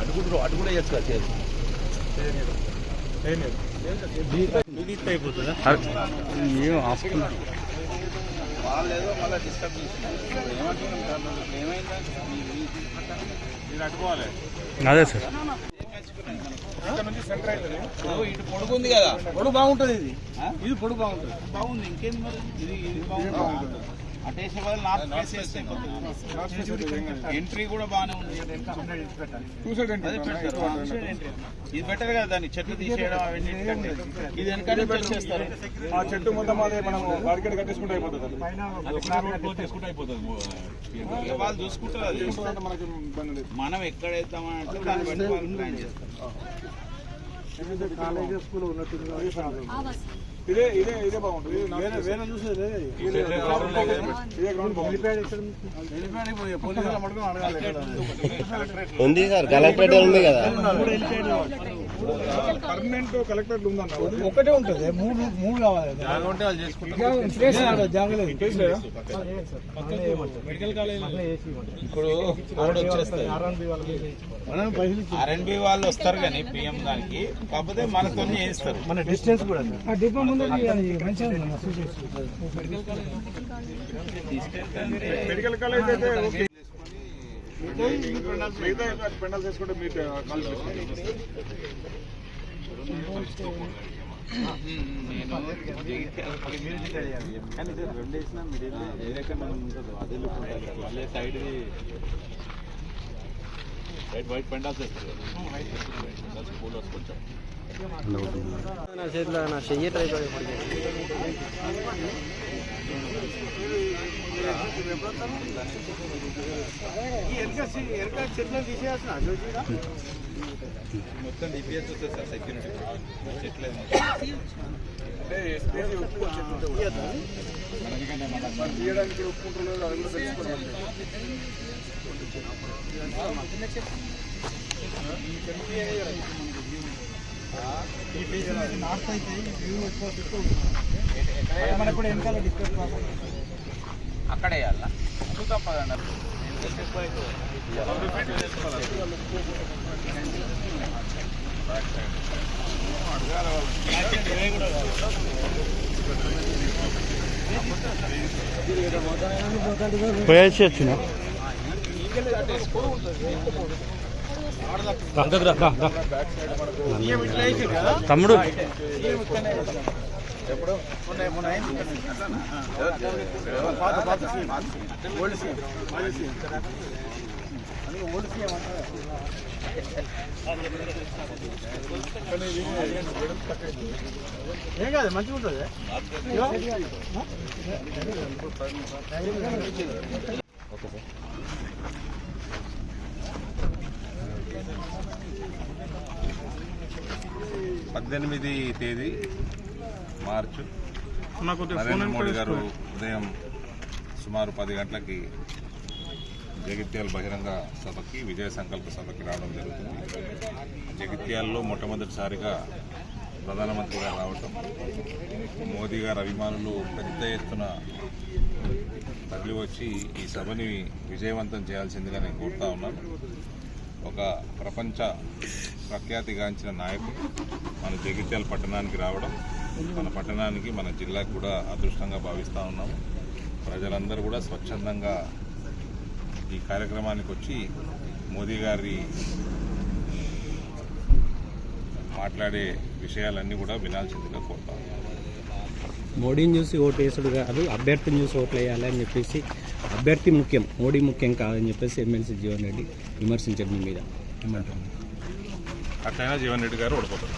అడుగుడు అటు కూడా వేయచ్చు కదా చేసి ఏం ఆపుతున్నా వాళ్ళు ఏదో మళ్ళీ డిస్టర్బ్ చేస్తున్నారు ఏమంటున్నాం అదే సార్. ఇటు పొడుగుంది కదా. పొడుగు బాగుంటుంది ఇది? ఇది పొడుగు బాగుంటుంది. బాగుంది. ఇంకేంది మరి? ఇది ఇది బాగుంది. అటేసే వాళ్ళు నార్త్ ఫేస్ చేస్తే ఎంట్రీ కూడా బాగానే ఉంది. ఇది బెటర్ కదా దాన్ని? చెట్లు తీసేయడం అవన్నీ ఇది వెనక నుంచి చేస్తారు. ఆ చెట్టు మొత్తం అదే మనం బార్కెట్ కట్టేసుకుంటే అయిపోతుంది వాళ్ళు చూసుకుంటారు అది. అంటే మనకి ఇబ్బంది లేదు. మనం ఎక్కడ దాన్ని బట్టి వాళ్ళు ప్లాన్ చేస్తారు. కాలేజ్ స్కూల్ ఉన్నట్టు ఇదే ఇదే ఇదే బాగుంటుంది. వేరే వేరే చూసేది ఉంది సార్ కలెక్టరేట్ ఉంది కదా. పర్మనెంట్ కలెక్టరేట్ ఉందన్న ఒకటే ఉంటుంది. మూడు మూడు కావాలి. ఇప్పుడు ఆర్ఎన్బి వాళ్ళు వస్తారు. కానీ పిఎం దానికి కాకపోతే మనతో చేస్తారు. మన డిస్టెన్స్ కూడా మెడికల్ కాలేజ్ అయితే ఓకే. మిగతా పెండల్ చేసుకుంటే మీరు కాలేజ్ కానీ ఇది రెండు వేసినా మిడిల్ ఏ రకంగా ఉంటుంది. అదే లుక్ ఉంటుంది మళ్ళీ సైడ్ వైట్ వైట్ పూలు కొంచెం నా చేతిలో నా చెయ్యి ట్రై మొత్తం డిపిఎస్ వస్తుంది సార్ సెక్యూరిటీ చెట్లే అంటే ఎస్పీసీ ఉప్పు చెట్టు ఉంటే. తీయడానికి ఉప్పు అది కూడా తెలుసుకోవాలి మనకు కూడా వెనకాల డిస్కస్ అక్కడ వేయాలా చూద్దాం పదండి. పోయేసి వచ్చిన తమ్ముడు. ఎప్పుడు? పాత పాత ఓల్డ్ ఓల్డ్ ఏం కాదు మంచిగా ఉంటుంది. పద్దెనిమిది తేదీ. మార్చు. నరేంద్ర మోడీ గారు ఉదయం సుమారు పది గంటలకి జగిత్యాల బహిరంగ సభకి విజయ సంకల్ప సభకి రావడం జరుగుతుంది. జగిత్యాల్లో మొట్టమొదటిసారిగా ప్రధానమంత్రి గారు రావటం మోదీ గారు అభిమానులు పెద్ద ఎత్తున తరలి వచ్చి ఈ సభని విజయవంతం చేయాల్సిందిగా నేను కోరుతా ఉన్నాను. ఒక ప్రపంచ ప్రఖ్యాతిగాంచిన నాయకుడు మన జగిత్యాల పట్టణానికి రావడం మన పట్టణానికి మన జిల్లాకు కూడా అదృష్టంగా భావిస్తూ ఉన్నాము ప్రజలందరూ కూడా స్వచ్ఛందంగా ఈ కార్యక్రమానికి వచ్చి మోదీ గారి మాట్లాడే విషయాలన్నీ కూడా వినాల్సిందిగా కోరుతా మోడీని చూసి ఓటు వేసుడు కాదు అభ్యర్థిని చూసి ఓట్లు వేయాలి అని చెప్పేసి అభ్యర్థి ముఖ్యం మోడీ ముఖ్యం కాదని చెప్పేసి ఎమ్మెల్సీ జీవన్ రెడ్డి విమర్శించడం మీద. ఏమంటారు? అట్లయినా జీవన్ రెడ్డి గారు ఓడిపోతారు